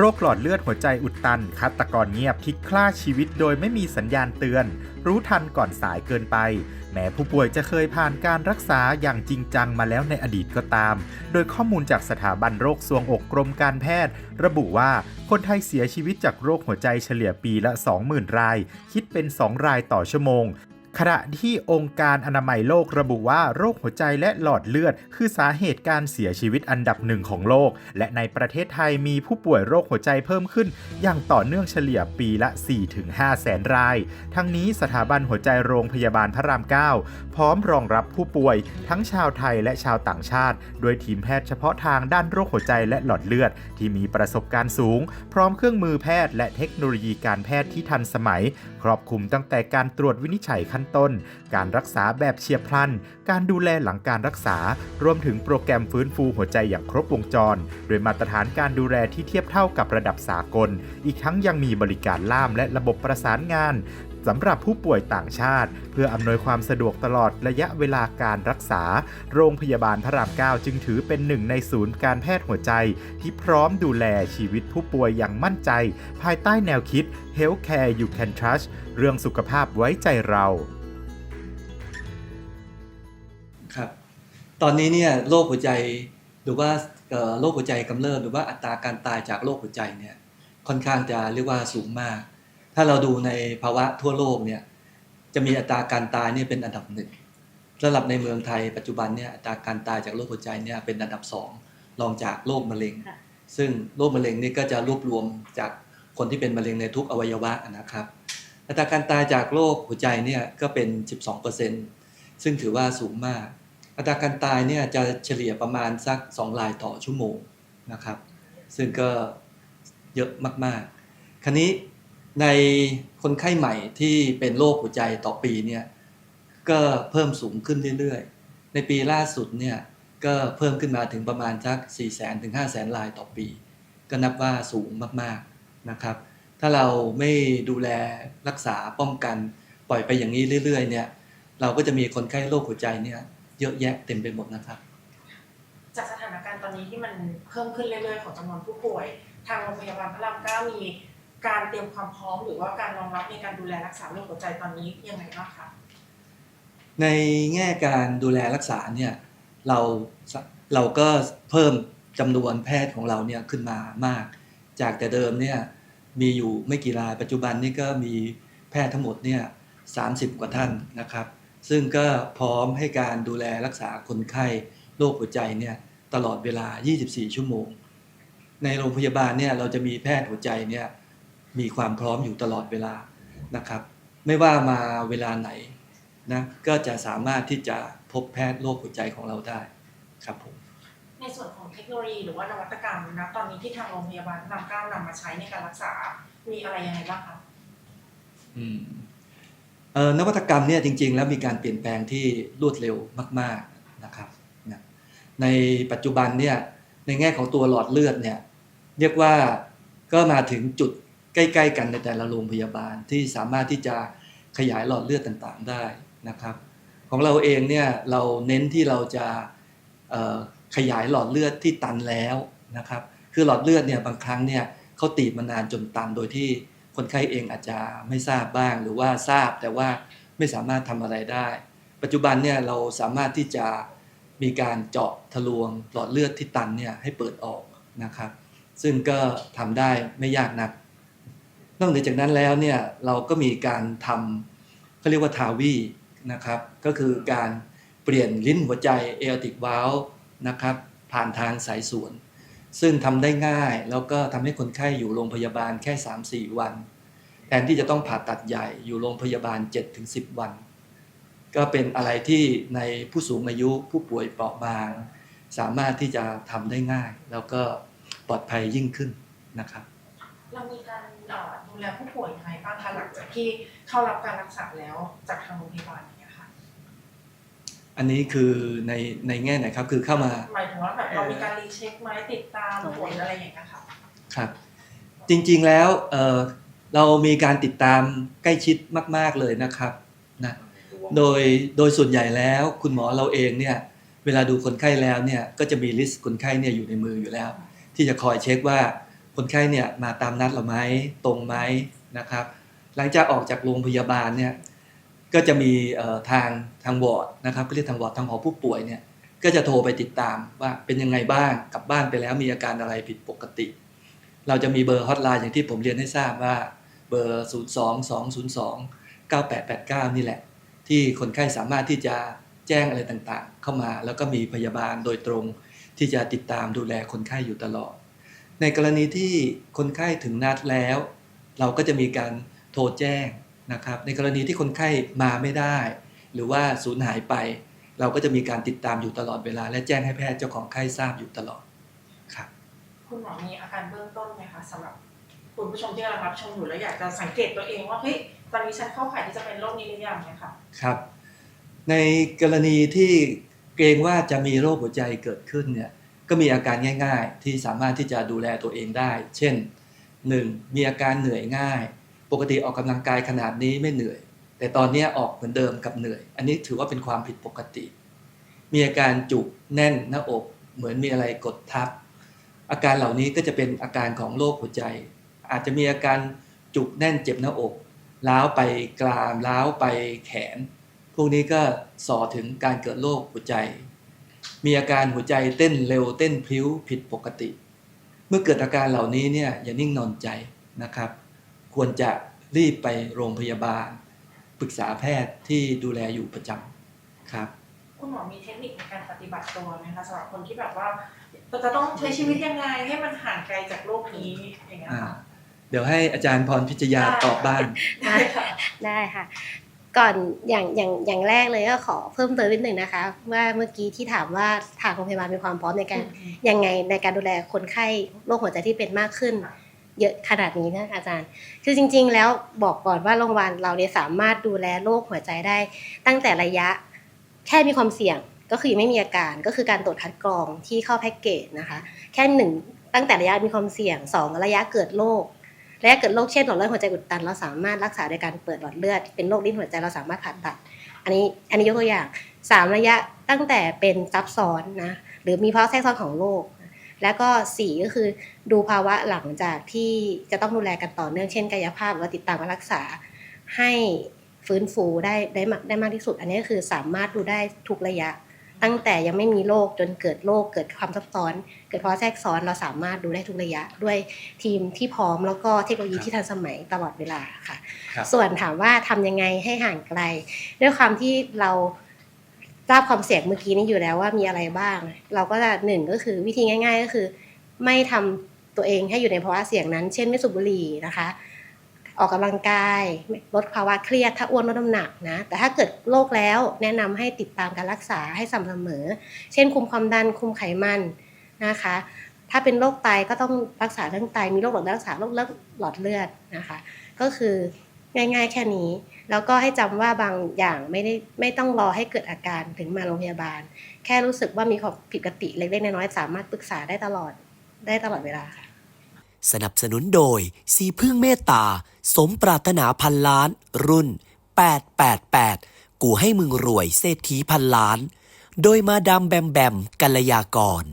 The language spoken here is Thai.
โรคหลอดเลือดหัวใจอุดตันฆาตกรเงียบที่ฆ่าชีวิตโดยไม่มีสัญญาณเตือน รู้ทันก่อนสายเกินไป แม้ผู้ป่วยจะเคยผ่านการรักษาอย่างจริงจังมาแล้วในอดีตก็ตาม โดยข้อมูลจากสถาบันโรคซวงอกกรมการแพทย์ ระบุว่าคนไทยเสียชีวิตจากโรคหัวใจเฉลี่ยปีละ 20,000 ราย คิดเป็น 2 รายต่อชั่วโมง ขณะที่องค์การอนามัยโลกระบุว่าโรคหัวใจและหลอดเลือด คือสาเหตุการเสียชีวิตอันดับหนึ่งของโลก และในประเทศไทยมีผู้ป่วยโรคหัวใจเพิ่มขึ้น อย่างต่อเนื่องเฉลี่ยปีละ 4-5 แสนราย ทั้งนี้สถาบันหัวใจโรงพยาบาลพระราม 9 พร้อมรองรับผู้ป่วย ทั้งชาวไทยและชาวต่างชาติ โดยทีมแพทย์เฉพาะทางด้านโรคหัวใจและหลอดเลือด ที่มีประสบการณ์สูง พร้อมเครื่องมือแพทย์และเทคโนโลยีการแพทย์ที่ทันสมัย ครอบคลุมตั้งแต่การตรวจวินิจฉัยขั้นต้น การรักษาแบบเฉียบพลัน การดูแลหลังการรักษา รวมถึงโปรแกรมฟื้นฟูหัวใจอย่างครบวงจร โดยมาตรฐานการดูแลที่เทียบเท่ากับระดับสากล อีกทั้งยังมีบริการล่ามและระบบประสานงานสำหรับผู้ป่วยต่างชาติ เพื่ออำนวยความสะดวกตลอดระยะเวลาการรักษา โรงพยาบาลพระราม 9 จึงถือเป็นหนึ่งในศูนย์การแพทย์หัวใจ ที่พร้อมดูแลชีวิตผู้ป่วยอย่างมั่นใจ ภายใต้แนวคิด Healthcare You Can Trust เรื่องสุขภาพไว้ใจเรา ครับ ตอนนี้เนี่ยโรคหัวใจหรือว่าเอ่อโรคหัวใจกำเริบหรือว่าอัตราการตายจากโรคหัวใจเนี่ยค่อนข้างจะเรียกว่าสูงมาก ถ้าเราดูในภาวะทั่วโลกเนี่ยจะมีอัตราการตายเนี่ยเป็นอันดับหนึ่งสำหรับในเมืองไทยปัจจุบันเนี่ยอัตราการตายจากโรคหัวใจเนี่ยเป็นอันดับสองรองจากโรคมะเร็งค่ะซึ่งโรคมะเร็งนี่ก็จะรวบรวมจากคนที่เป็นมะเร็งในทุกอวัยวะนะครับ อัตราการตายจากโรคหัวใจเนี่ยก็เป็น 12%ซึ่งถือว่าสูงมาก อัตราการตายเนี่ยจะเฉลี่ยประมาณสัก 2 รายต่อชั่วโมงนะครับ ซึ่งก็เยอะมากๆ ครนี้ในคนไข้ใหม่ที่เป็นโรคหัวใจต่อปีเนี่ยก็เพิ่มสูงขึ้นเรื่อยๆ ในปีล่าสุดเนี่ยก็เพิ่มขึ้นมาถึงประมาณสัก 4 0 0 0 0 0ถึง5 0 0 0 0 รายต่อปี ก็นับว่าสูงมากๆนะครับ ถ้าเราไม่ดูแลรักษาป้องกันปล่อยไปอย่างนี้เรื่อยๆเนี่ยเราก็จะมีคนไข้โรคหัวใจเนี่ย เยอะแยะเต็มไปหมดนะครับ จากสถานการณ์ตอนนี้ที่มันเพิ่มขึ้นเรื่อยๆของจำนวนผู้ป่วย ทางโรงพยาบาลพระรามเก้ามีการเตรียมความพร้อมหรือว่าการรองรับในการดูแลรักษาโรคหัวใจตอนนี้ยังไงบ้างคะในแง่การดูแลรักษาเนี่ยเราเราก็เพิ่มจำนวนแพทย์ของเราเนี่ยขึ้นมามาก จากแต่เดิมเนี่ยมีอยู่ไม่กี่รายปัจจุบันนี่ก็มีแพทย์ทั้งหมดเนี่ย30 กว่าท่านนะครับ ซึ่งก็พร้อมให้การดูแลรักษาคนไข้โรคหัวใจเนี่ยตลอดเวลา 24 ชั่วโมง ในโรงพยาบาลเนี่ยเราจะมีแพทย์หัวใจเนี่ยมีความพร้อมอยู่ตลอดเวลานะครับ ไม่ว่ามาเวลาไหนนะก็จะสามารถที่จะพบแพทย์โรคหัวใจของเราได้ครับผมในส่วนของเทคโนโลยีหรือว่านวัตกรรมนะตอนนี้ที่ทางโรงพยาบาลพระรามเก้านำมาใช้ในการรักษา มีอะไรยังไงบ้างคะอืมเอ่อ นวัตกรรมเนี่ยจริง ๆ แล้วมีการเปลี่ยนแปลงที่รวดเร็วมากๆนะครับนะในปัจจุบันเนี่ยในแง่ของตัวหลอดเลือดเนี่ยเรียกว่าก็มาถึงจุดใกล้ ๆ กันในแต่ละโรงพยาบาลที่สามารถที่จะขยายหลอดเลือดต่างๆได้นะครับ ของเราเองเนี่ยเราเน้นที่เราจะขยายหลอดเลือดที่ตันแล้วนะครับ คือหลอดเลือดเนี่ยบางครั้งเนี่ยเขาตีบมานานจนตันโดยที่ คนไข้เองอาจจะไม่ทราบบ้างหรือว่าทราบแต่ว่าไม่สามารถทำอะไรได้ ปัจจุบันเนี่ยเราสามารถที่จะมีการเจาะทะลวงหลอดเลือดที่ตันเนี่ยให้เปิดออกนะครับ ซึ่งก็ทำได้ไม่ยากนัก นอกเหนือจากนั้นแล้วเนี่ยเราก็มีการทำเขาเรียกว่าทาวีนะครับก็คือการเปลี่ยนลิ้นหัวใจเอลติกวาลนะครับผ่านทางสายสวน ซึ่งทำได้ง่ายแล้วก็ทำให้คนไข้อยู่โรงพยาบาลแค่ 3-4 วัน แทนที่จะต้องผ่าตัดใหญ่อยู่โรงพยาบาล 7-10 วัน ก็เป็นอะไรที่ในผู้สูงอายุผู้ป่วยเปราะบาง สามารถที่จะทำได้ง่าย แล้วก็ปลอดภัยยิ่งขึ้นนะครับ เรามีการเอ่อดูแลผู้ป่วยยังไงบ้างคะหลังจากที่เข้ารับการรักษาแล้วจากทางโรงพยาบาลอย่างเงี้ยค่ะอันนี้คือในในแง่ไหนครับคือเข้ามาหมายถึงว่าแบบเรามีการรีเช็คไหมติดตามผลอะไรอย่างเงี้ยค่ะครับ จริงๆแล้ว เรามีการติดตามใกล้ชิดมาก ๆเลยนะครับนะโดยโดยส่วนใหญ่แล้วคุณหมอเราเองเนี่ยเวลาดูคนไข้แล้วเนี่ยก็จะมีลิสต์คนไข้เนี่ยอยู่ในมืออยู่แล้ว ที่จะคอยเช็คว่าคนไข้เนี่ยมาตามนัดเราไหมตรงไหมนะครับ หลังจากออกจากโรงพยาบาลเนี่ยก็จะมีทางทางวอร์ดนะครับก็เรียกทางวอร์ดทางหอผู้ป่วยเนี่ยก็จะโทรไปติดตามว่าเป็นยังไงบ้างกลับบ้านไปแล้วมีอาการอะไรผิดปกติ เราจะมีเบอร์ฮอตไลน์อย่างที่ผมเรียนให้ทราบว่า เบอร์ 0 2 2 0 2 9 8 8 9 นี่แหละ ที่คนไข้สามารถที่จะแจ้งอะไรต่างๆ เข้ามา แล้วก็มีพยาบาลโดยตรงที่จะติดตามดูแลคนไข้อยู่ตลอด ในกรณีที่คนไข้ถึงนัดแล้ว เราก็จะมีการโทรแจ้งนะครับในกรณีที่คนไข้มาไม่ได้ หรือว่าสูญหายไป เราก็จะมีการติดตามอยู่ตลอดเวลา และแจ้งให้แพทย์เจ้าของไข้ทราบอยู่ตลอดครับคุณหมอมีอาการเบื้องต้นไหมคะสำหรับ คุณผู้ชมที่กำลังรับชมอยู่แล้วอยากจะสังเกตตัวเองว่าเฮ้ยตอนนี้ฉันเข้าข่ายที่จะเป็นโรคนี้หรือยังเนี่ยค่ะครับ ในกรณีที่เกรงว่าจะมีโรคหัวใจเกิดขึ้นเนี่ยก็มีอาการง่าย ๆ ที่สามารถที่จะดูแลตัวเองได้ เช่น 1. มีอาการเหนื่อยง่าย ปกติออกกำลังกายขนาดนี้ไม่เหนื่อย แต่ตอนนี้ออกเหมือนเดิมกับเหนื่อย อันนี้ถือว่าเป็นความผิดปกติ มีอาการจุกแน่นหน้าอก เหมือนมีอะไรกดทับ อาการเหล่านี้ก็จะเป็นอาการของโรคหัวใจ อาจจะมีอาการจุกแน่นเจ็บหน้าอกล้าวไปกรามล้าวไปแขน พวกนี้ก็ส่อถึงการเกิดโรคหัวใจ มีอาการหัวใจเต้นเร็วเต้นพลิ้วผิดปกติ เมื่อเกิดอาการเหล่านี้เนี่ยอย่านิ่งนอนใจนะครับ ควรจะรีบไปโรงพยาบาล ปรึกษาแพทย์ที่ดูแลอยู่ประจำครับ คุณหมอมีเทคนิคในการปฏิบัติตัวไหมคะสำหรับคนที่แบบว่าเราจะต้องใช้ชีวิตยังไงให้มันห่างไกลจากโรคนี้อย่างเงี้ยค่ะ เดี๋ยวให้อาจารย์พรพิจยาตอบบ้างได้ค่ะได้ค่ะ ก่อนอย่างอย่างอย่างแรกเลยก็ขอเพิ่มเติมนิดหนึ่งนะคะ ว่าเมื่อกี้ที่ถามว่าทางโรงพยาบาลมีความพร้อมในการยังไงในการดูแลคนไข้โรคหัวใจที่เป็นมากขึ้นค่ะเยอะขนาดนี้นะอาจารย์ คือจริง ๆ แล้วบอกก่อนว่าโรงพยาบาลเราเนี่ยสามารถดูแลโรคหัวใจได้ ตั้งแต่ระยะแค่มีความเสี่ยงก็คือยังไม่มีอาการก็คือการตรวจคัดกรองที่เข้าแพ็กเกจนะคะ แค่หนึ่งตั้งแต่ระยะมีความเสี่ยงสองระยะเกิดโรค ระยะเกิดโรคเช่นหลอดเลือดหัวใจอุดตัน เราสามารถรักษาโดยการเปิดหลอดเลือด เป็นโรคลิ้นหัวใจเราสามารถผ่าตัด อันนี้อันนี้ยกตัวอย่างสามระยะตั้งแต่เป็นซับซ้อนนะหรือมีภาวะแทรกซ้อนของโรคแล้วก็สี่ก็คือดูภาวะหลังจากที่จะต้องดูแลกันต่อเนื่องเช่นกายภาพหรือติดตามการรักษาให้ฟื้นฟูได้ได้มากได้มากที่สุด อันนี้ก็คือสามารถดูได้ทุกระยะ ตั้งแต่ยังไม่มีโรคจนเกิดโรคเกิดความซับซ้อน เกิดภาวะแทรกซ้อนเราสามารถดูได้ทุกระยะ ด้วยทีมที่พร้อมแล้วก็เทคโนโลยีครับที่ทันสมัยตลอดเวลาค่ะครับส่วนถามว่าทำยังไงให้ห่างไกล ด้วยความที่เราทราบความเสี่ยงเมื่อกี้นี้อยู่แล้วว่ามีอะไรบ้าง เราก็จะหนึ่งก็คือวิธีง่าย ๆ ก็คือ ไม่ทำตัวเองให้อยู่ในภาวะเสี่ยงนั้น เช่นไม่สูบบุหรี่นะคะ ออกกำลังกาย ลดภาวะเครียด ถ้าอ้วนลดน้ำหนักนะ แต่ถ้าเกิดโรคแล้วแนะนำให้ติดตามการรักษาให้สม่ำเสมอ เช่น คุมความดัน คุมไขมันนะคะ ถ้าเป็นโรคไตก็ต้องรักษาเรื่องไต มีโรคหลอดเลือดรักษาโรคเลือดหลอดเลือดนะคะ ก็คือง่ายๆ แค่นี้ แล้วก็ให้จำว่าบางอย่างไม่ได้ไม่ต้องรอให้เกิดอาการถึงมาโรงพยาบาล แค่รู้สึกว่ามีความผิดปกติเล็กๆน้อยๆสามารถปรึกษาได้ตลอดได้ตลอดเวลาค่ะ สนับสนุนโดย สีพึ่งเมตตา สมปรารถนาพันล้าน รุ่น 888 กูให้มึงรวยเศรษฐีพันล้าน โดยมาดามแบมแบมกัลยากร